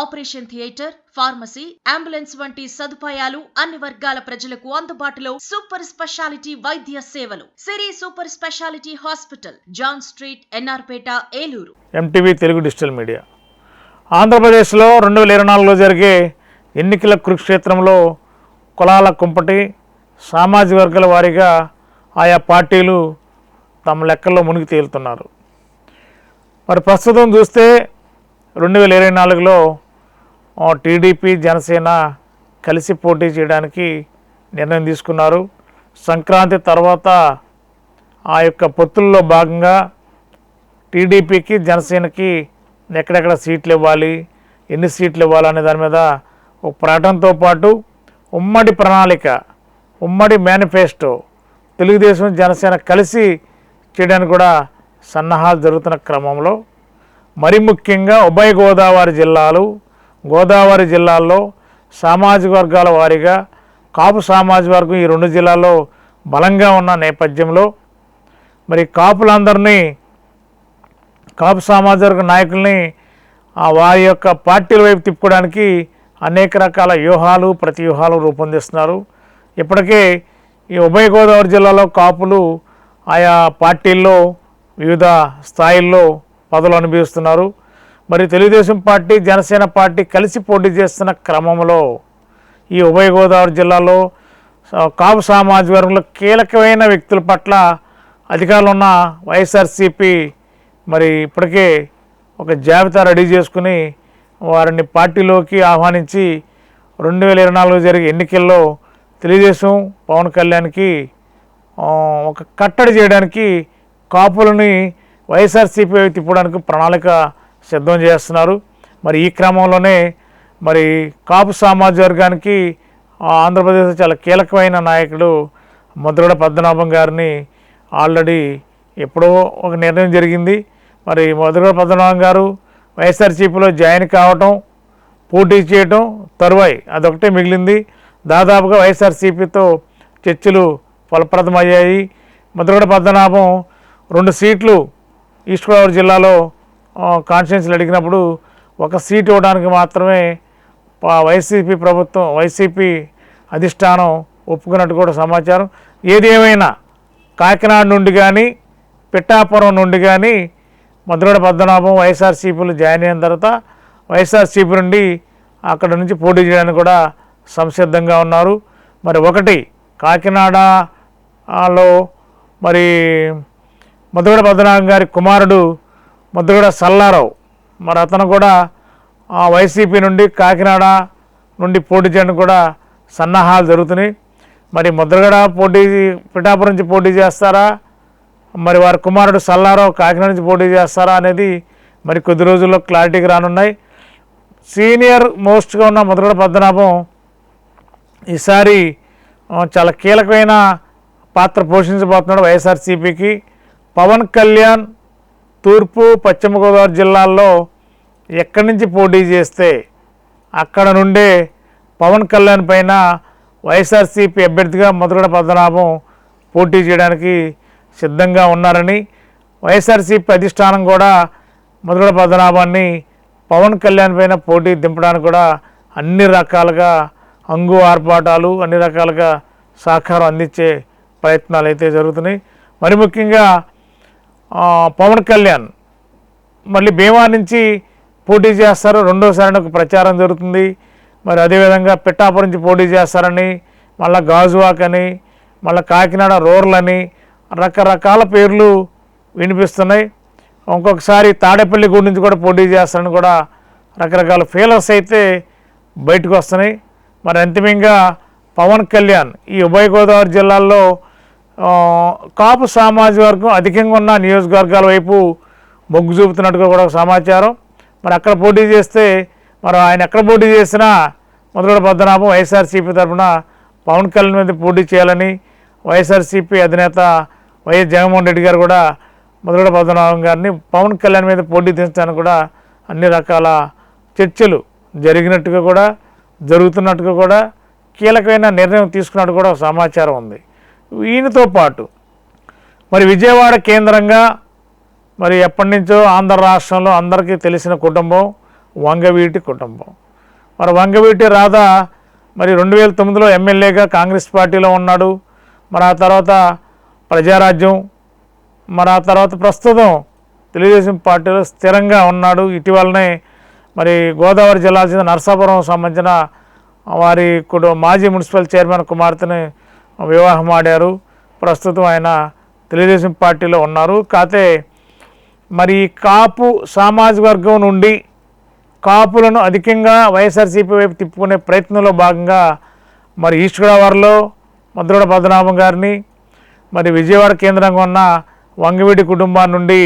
operation theatre pharmacy ambulance వంటి సదుపాయాలు అన్ని వర్గాల ప్రజలకు అందుబాటులో సూపర్ స్పెషాలిటీ వైద్య సేవలు. Siri super speciality hospital John street NR Peta Eluru. MTV Telugu digital media. ఆంధ్రప్రదేశ్లో రెండు వేల ఇరవై నాలుగులో జరిగే ఎన్నికల కురుక్షేత్రంలో కులాల కుంపటి సామాజిక వర్గాల వారీగా ఆయా పార్టీలు తమ లెక్కల్లో మునిగి తేలుతున్నారు. మరి ప్రస్తుతం చూస్తే రెండు వేల ఇరవై నాలుగులో టీడీపీ జనసేన కలిసి పోటీ చేయడానికి నిర్ణయం తీసుకున్నారు. సంక్రాంతి తర్వాత ఆ యొక్క పొత్తుల్లో భాగంగా టీడీపీకి జనసేనకి ఎక్కడెక్కడ సీట్లు ఇవ్వాలి ఎన్ని సీట్లు ఇవ్వాలి అనే దాని మీద ఒక ప్రకటనతో పాటు ఉమ్మడి ప్రణాళిక ఉమ్మడి మేనిఫెస్టో తెలుగుదేశం జనసేన కలిసి చేయడానికి కూడా సన్నాహాలు జరుగుతున్న క్రమంలో మరి ముఖ్యంగా ఉభయ గోదావరి జిల్లాలు గోదావరి జిల్లాల్లో సామాజిక వర్గాల వారీగా కాపు సామాజిక వర్గం ఈ రెండు జిల్లాల్లో బలంగా ఉన్న నేపథ్యంలో మరి కాపులందరినీ కాపు సామాజిక వర్గ నాయకుల్ని వారి యొక్క పార్టీల వైపు తిప్పుకోవడానికి అనేక రకాల వ్యూహాలు ప్రతి వ్యూహాలు రూపొందిస్తున్నారు. ఇప్పటికే ఈ ఉభయ గోదావరి జిల్లాలో కాపులు ఆయా పార్టీల్లో వివిధ స్థాయిల్లో పదవులు అనుభవిస్తున్నారు. మరి తెలుగుదేశం పార్టీ జనసేన పార్టీ కలిసి పోటీ చేస్తున్న క్రమంలో ఈ ఉభయ గోదావరి జిల్లాలో కాపు సామాజిక వర్గంలో కీలకమైన వ్యక్తుల పట్ల అధికారులు ఉన్న వైఎస్ఆర్సీపీ మరి ఇప్పటికే ఒక జాబితా రెడీ చేసుకుని వారిని పార్టీలోకి ఆహ్వానించి రెండు వేల ఇరవై నాలుగు జరిగే ఎన్నికల్లో తెలుగుదేశం పవన్ కళ్యాణ్కి ఒక కట్టడి చేయడానికి కాపులని వైఎస్ఆర్సీపీ తిప్పడానికి ప్రణాళిక సిద్ధం చేస్తున్నారు. మరి ఈ క్రమంలోనే మరి కాపు సామాజిక వర్గానికి ఆ, ఆంధ్రప్రదేశ్ చాలా కీలకమైన నాయకుడు ముద్రగడ పద్మనాభం గారిని ఆల్రెడీ ఎప్పుడో ఒక నిర్ణయం జరిగింది. మరి ముద్రగడ పద్మనాభం గారు వైఎస్ఆర్సీపీలో జాయిన్ కావటం పోటీ చేయటం తరువాయి. అదొకటే మిగిలింది. దాదాపుగా వైఎస్ఆర్సీపీతో చర్చలు ఫలప్రదమయ్యాయి. ముద్రగడ పద్మనాభం రెండు సీట్లు ఈస్ట్ గోదావరి జిల్లాలో కాన్స్టిట్యున్సీలు అడిగినప్పుడు ఒక సీట్ ఇవ్వడానికి మాత్రమే వైసీపీ ప్రభుత్వం వైసీపీ అధిష్టానం ఒప్పుకున్నట్టు కూడా సమాచారం. ఏది ఏమైనా కాకినాడ నుండి కానీ పిట్టాపురం నుండి కానీ మధురడ పద్మనాభం వైఎస్ఆర్సీపీలు జాయిన్ అయిన తర్వాత వైఎస్ఆర్సీపీ నుండి అక్కడ నుంచి పోటీ చేయడానికి కూడా సంసిద్ధంగా ఉన్నారు. మరి ఒకటి కాకినాడలో మరి మధురడ పద్మనాభం గారి కుమారుడు ముద్రగడ సల్లారావు. మరి అతను కూడా ఆ వైసీపీ నుండి కాకినాడ నుండి పోటీ చేయడానికి కూడా సన్నాహాలు జరుగుతున్నాయి. మరి ముద్రగడ పోటీ పిఠాపురం నుంచి పోటీ చేస్తారా? మరి వారి కుమారుడు సల్లారావు కాకినాడ నుంచి పోటీ చేస్తారా అనేది మరి కొద్ది రోజుల్లో క్లారిటీకి రానున్నాయి. సీనియర్ మోస్ట్గా ఉన్న ముద్రగడ పద్మనాభం ఈసారి చాలా కీలకమైన పాత్ర పోషించబోతున్నాడు వైఎస్ఆర్సీపీకి. పవన్ కళ్యాణ్ తూర్పు పశ్చిమ గోదావరి జిల్లాల్లో ఎక్కడి నుంచి పోటీ చేస్తే అక్కడ నుండే పవన్ కళ్యాణ్ పైన వైఎస్ఆర్సీపీ అభ్యర్థిగా మధుగడ పద్మనాభం పోటీ చేయడానికి సిద్ధంగా ఉన్నారని వైఎస్ఆర్సీపీ అధిష్టానం కూడా మధుగడ పద్మనాభాన్ని పవన్ కళ్యాణ్ పైన పోటీ దింపడానికి కూడా అన్ని రకాలుగా అంగు ఆర్పాటాలు అన్ని రకాలుగా సహకారం అందించే ప్రయత్నాలు అయితే జరుగుతున్నాయి. మరి ముఖ్యంగా పవన్ కళ్యాణ్. మళ్ళీ భీమా నుంచి పోటీ చేస్తారు. రెండోసారి ఒక ప్రచారం జరుగుతుంది. మరి అదేవిధంగా పిట్టాపురం నుంచి పోటీ చేస్తారని మళ్ళీ గాజువాక్ అని మళ్ళీ కాకినాడ రూరల్ అని రకరకాల పేర్లు వినిపిస్తున్నాయి. ఇంకొకసారి తాడేపల్లి గుడి నుంచి కూడా పోటీ చేస్తారని కూడా రకరకాల ఫీలర్స్ అయితే బయటకు వస్తున్నాయి. మరి అంతిమంగా పవన్ కళ్యాణ్ ఈ ఉభయ గోదావరి జిల్లాల్లో కాపు సామాజిక వర్గం అధికంగా ఉన్న నియోజకవర్గాల వైపు మొగ్గు చూపుతున్నట్టుగా కూడా ఒక సమాచారం. మరి అక్కడ పోటీ చేస్తే మరి ఆయన ఎక్కడ పోటీ చేసినా మొదటి పద్మనాభం వైఎస్ఆర్సీపీ తరఫున పవన్ కళ్యాణ్ మీద పోటీ చేయాలని వైఎస్ఆర్సీపీ అధినేత వైఎస్ జగన్మోహన్ రెడ్డి గారు కూడా మొదటి పద్మనాభం గారిని పవన్ కళ్యాణ్ మీద పోటీ దించడానికి కూడా అన్ని రకాల చర్చలు జరిగినట్టుగా కూడా జరుగుతున్నట్టుగా కూడా కీలకమైన నిర్ణయం తీసుకున్నట్టు కూడా ఒక సమాచారం ఉంది. ఈయనతో పాటు మరి విజయవాడ కేంద్రంగా మరి ఎప్పటి నుంచో ఆంధ్ర రాష్ట్రంలో అందరికీ తెలిసిన కుటుంబం వంగవీటి కుటుంబం. మరి వంగవీటి రాధా మరి రెండు వేల తొమ్మిదిలో ఎమ్మెల్యేగా కాంగ్రెస్ పార్టీలో ఉన్నాడు. మరి ఆ తర్వాత ప్రజారాజ్యం మరి ఆ తర్వాత ప్రస్తుతం తెలుగుదేశం పార్టీలో స్థిరంగా ఉన్నాడు. ఇటీవలనే మరి గోదావరి జిల్లా చెందిన నరసాపురం సంబంధించిన వారి కుటుంబ మాజీ మున్సిపల్ చైర్మన్ కుమార్తెని వివాహం ఆడారు. ప్రస్తుతం ఆయన తెలుగుదేశం పార్టీలో ఉన్నారు. కాతే మరి కాపు సామాజిక వర్గం నుండి కాపులను అధికంగా వైఎస్ఆర్సీపీ వైపు తిప్పుకునే ప్రయత్నంలో భాగంగా మరి ఈస్ట్ గోదావరిలో మద్రోడ పద్మనాభం గారిని మరి విజయవాడ కేంద్రంగా ఉన్న వంగవీటి కుటుంబం నుండి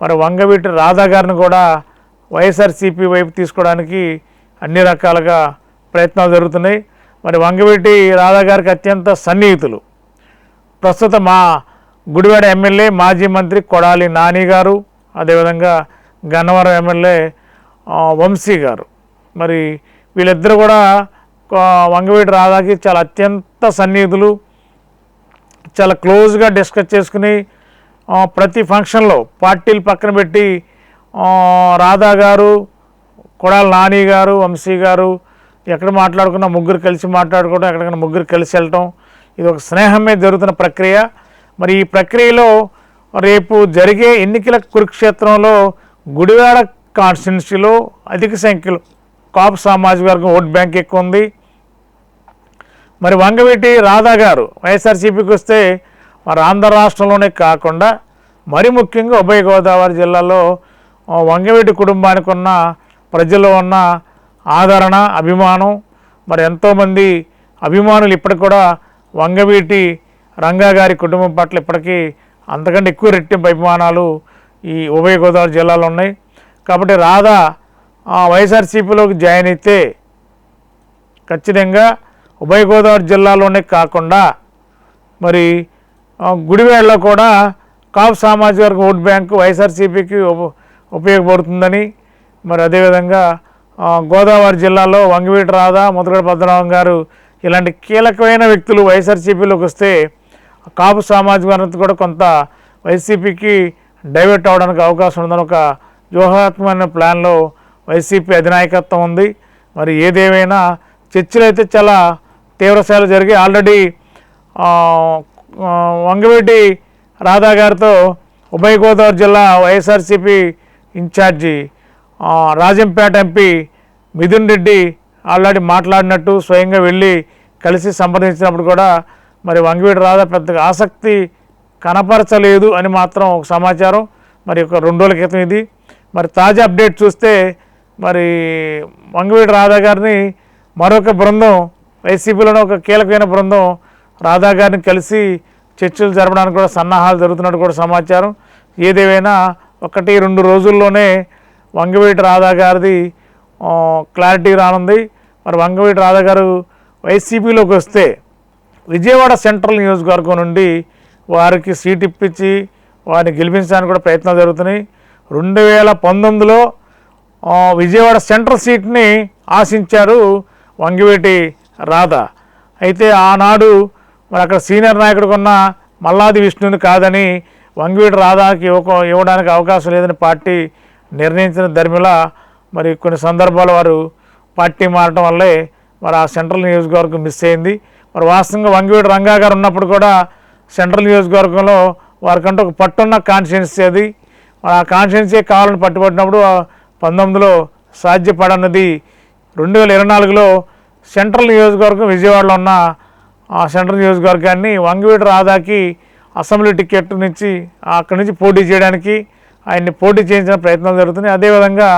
మరి వంగవీటి రాధా గారిని కూడా వైఎస్ఆర్సీపీ వైపు తీసుకోవడానికి అన్ని రకాలుగా ప్రయత్నాలు జరుగుతున్నాయి. మరి వంగవీటి రాధా గారికి అత్యంత సన్నిహితులు. ప్రస్తుత మా గుడివాడ ఎమ్మెల్యే మాజీ మంత్రి కొడాలి నాని గారు అదేవిధంగా గన్నవరం ఎమ్మెల్యే వంశీ గారు. మరి వీళ్ళిద్దరు కూడా వంగవీటి రాధాకి చాలా అత్యంత సన్నిహితులు. చాలా క్లోజ్గా డిస్కస్ చేసుకుని ప్రతి ఫంక్షన్లో పార్టీలు పక్కన పెట్టి రాధా గారు కొడాల నాని గారు వంశీ గారు ఎక్కడ మాట్లాడుకున్నా ముగ్గురు కలిసి మాట్లాడుకోవడం ఎక్కడికైనా ముగ్గురు కలిసి వెళ్ళటం ఇది ఒక స్నేహం మీద జరుగుతున్న ప్రక్రియ. మరి ఈ ప్రక్రియలో రేపు జరిగే ఎన్నికల కురుక్షేత్రంలో గుడివాడ కాన్స్టిట్యున్సీలో అధిక సంఖ్యలో కాపు సామాజిక వర్గం ఓట్ బ్యాంక్ ఎక్కువ ఉంది. మరి వంగవీటి రాధా గారు వైఎస్ఆర్సీపీకి వస్తే మరి ఆంధ్ర రాష్ట్రంలోనే కాకుండా మరి ముఖ్యంగా ఉభయ గోదావరి జిల్లాలో వంగవీటి కుటుంబానికి ఉన్న ప్రజల్లో ఉన్న ఆదరణ అభిమానం మరి ఎంతోమంది అభిమానులు ఇప్పటికి కూడా వంగవీటి రంగా గారి కుటుంబం పట్ల ఇప్పటికీ అంతకంటే ఎక్కువ రెట్టింపు అభిమానాలు ఈ ఉభయ గోదావరి జిల్లాలో ఉన్నాయి. కాబట్టి రాధా వైఎస్ఆర్సీపీలోకి జాయిన్ అయితే ఖచ్చితంగా ఉభయ గోదావరి జిల్లాలోనే కాకుండా మరి గుడివేళ్ళలో కూడా కాపు సామాజిక వర్గ ఓట్ బ్యాంకు వైఎస్ఆర్సీపీకి ఉప- ఉపయోగపడుతుందని మరి అదేవిధంగా గోదావరి జిల్లాలో వంగివీటి రాధా ముద్రగడ పద్మనాభం గారు ఇలాంటి కీలకమైన వ్యక్తులు వైఎస్ఆర్సీపీలోకి వస్తే కాపు సామాజిక వర్గం కూడా కొంత వైసీపీకి డైవర్ట్ అవడానికి అవకాశం ఉందని ఒక వ్యూహాత్మకమైన ప్లాన్లో వైసీపీ అధినాయకత్వం ఉంది. మరి ఏదేమైనా చర్చలు అయితే చాలా తీవ్రస్థాయిలో జరిగి ఆల్రెడీ వంగవీటి రాధా గారితో ఉభయ గోదావరి జిల్లా YSRCP incharge Rajampet MP Mithun Reddy already మాట్లాడినట్టు స్వయంగా వెళ్ళి కలిసి సంప్రదించినప్పుడు కూడా మరి వంగివీడి రాధా పెద్దగా ఆసక్తి కనపరచలేదు అని మాత్రం ఒక సమాచారం. మరి ఒక రెండు రోజుల క్రితం ఇది. మరి తాజా అప్డేట్ చూస్తే మరి వంగవీటి రాధా గారిని మరొక బృందం వైసీపీలోనే ఒక కీలకమైన బృందం రాధా గారిని కలిసి చర్చలు జరపడానికి కూడా సన్నాహాలు జరుగుతున్నట్టు కూడా సమాచారం. ఏదేమైనా ఒకటి రెండు రోజుల్లోనే వంగవీటి రాధా గారిది క్లారిటీ రానుంది. మరి వంగవీటి రాధా గారు వైసీపీలోకి వస్తే విజయవాడ సెంట్రల్ నియోజకవర్గం నుండి వారికి సీట్ ఇప్పించి వారిని గెలిపించడానికి కూడా ప్రయత్నాలు జరుగుతున్నాయి. రెండు వేల పంతొమ్మిదిలో విజయవాడ సెంట్రల్ సీట్ని ఆశించారు వంగివేటి రాధ. అయితే ఆనాడు మరి అక్కడ సీనియర్ నాయకుడికి ఉన్న మల్లాది విష్ణుని కాదని వంగివేటి రాధాకి ఇవ్వ ఇవ్వడానికి అవకాశం లేదని పార్టీ నిర్ణయించిన ధర్మిలా మరి కొన్ని సందర్భాలు వారు పార్టీ మారటం వల్లే మరి ఆ సెంట్రల్ నియోజకవర్గం మిస్ అయింది. మరి వాస్తవంగా వంగివేడు రంగా గారు ఉన్నప్పుడు కూడా సెంట్రల్ నియోజకవర్గంలో వారికంటే ఒక పట్టున్న కాన్షియన్స్ అది. మరి ఆ కాన్షియన్సే కావాలని పట్టుబట్టినప్పుడు పంతొమ్మిదిలో సాధ్యపడన్నది రెండు వేల ఇరవై నాలుగులో సెంట్రల్ నియోజకవర్గం విజయవాడలో ఉన్న ఆ సెంట్రల్ నియోజకవర్గాన్ని వంగివేడు రాధాకి అసెంబ్లీ టికెట్ నుంచి అక్కడి నుంచి పోటీ చేయడానికి ఆయన్ని పోటీ చేయించిన ప్రయత్నాలు జరుగుతున్నాయి. అదేవిధంగా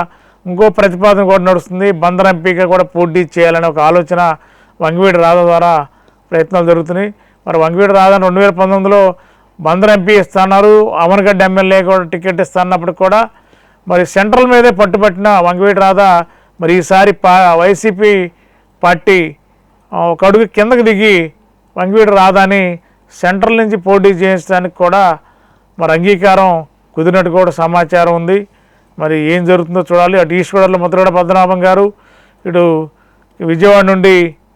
ఇంకో ప్రతిపాదన కూడా నడుస్తుంది. బందర్ ఎంపీగా కూడా పోటీ చేయాలనే ఒక ఆలోచన వంగివీడి రాధా ద్వారా ప్రయత్నాలు జరుగుతున్నాయి. మరి వంగివీడి రాధా రెండు వేల పంతొమ్మిదిలో బందర్ ఎంపీ ఇస్తున్నారు. అమర్గడ్డ ఎమ్మెల్యే కూడా టికెట్ ఇస్తున్నప్పుడు కూడా మరి సెంట్రల్ మీదే పట్టుబట్టిన వంగివీడి రాధా మరి ఈసారి పా వైసీపీ పార్టీ ఒక అడుగు కిందకి దిగి వంగివీడి రాధాని సెంట్రల్ నుంచి పోటీ చేయించడానికి కూడా మరి అంగీకారం కుదిరినట్టు కూడా సమాచారం ఉంది. మరి ఏం జరుగుతుందో చూడాలి. అటు ఈశ్వరుల ముద్రగడ పద్మనాభం గారు ఇటు విజయవాడ నుండి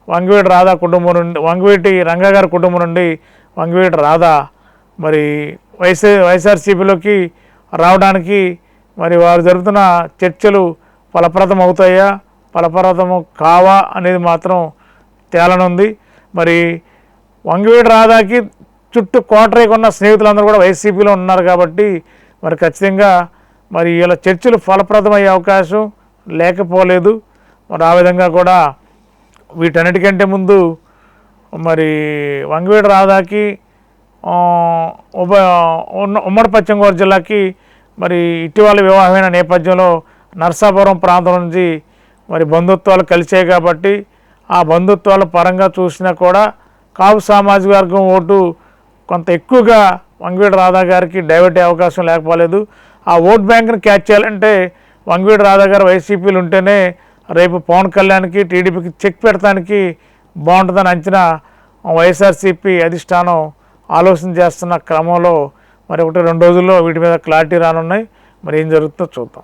వంగవీటి రాధా కుటుంబం నుండి వంగవీటి రంగగారి కుటుంబం నుండి వంగవీటి రాధా మరి వైసీ వైఎస్ఆర్సీపీలోకి రావడానికి మరి వారు జరుగుతున్న చర్చలు ఫలప్రదం అవుతాయా? ఫలప్రదము కావా అనేది మాత్రం తేలనుంది. మరి వంగవీటి రాధాకి చుట్టూ కోటరేకున్న స్నేహితులందరూ కూడా వైసీపీలో ఉన్నారు కాబట్టి మరి ఖచ్చితంగా మరి ఇలా చర్చలు ఫలప్రదమయ్యే అవకాశం లేకపోలేదు. మరి ఆ విధంగా కూడా వీటన్నిటికంటే ముందు మరి వంగవీటి రాధాకి ఉప ఉభ ఉన్న- ఉమ్మడి పశ్చిమ గోదావరి జిల్లాకి మరి ఇటీవల వివాహమైన నేపథ్యంలో నర్సాపురం ప్రాంతం నుంచి మరి బంధుత్వాలు కలిసాయి కాబట్టి ఆ బంధుత్వాల పరంగా చూసినా కూడా కాపు సామాజిక వర్గం ఓటు కొంత ఎక్కువగా వంగవీటి రాధా గారికి డైవర్ట్ అయ్యే అవకాశం లేకపోలేదు. ఆ ఓట్ బ్యాంక్ని క్యాచ్ చేయాలంటే వంగవీటి రాధా గారు వైసీపీలు ఉంటేనే రేపు పవన్ కళ్యాణ్కి టీడీపీకి చెక్ పెడతానికి బాగుంటుందని అంచనా వైఎస్ఆర్సీపీ అధిష్టానం ఆలోచన చేస్తున్న క్రమంలో మరి ఒకటి రెండు రోజుల్లో వీటి మీద క్లారిటీ రానున్నాయి. మరి ఏం జరుగుతుందో చూద్దాం.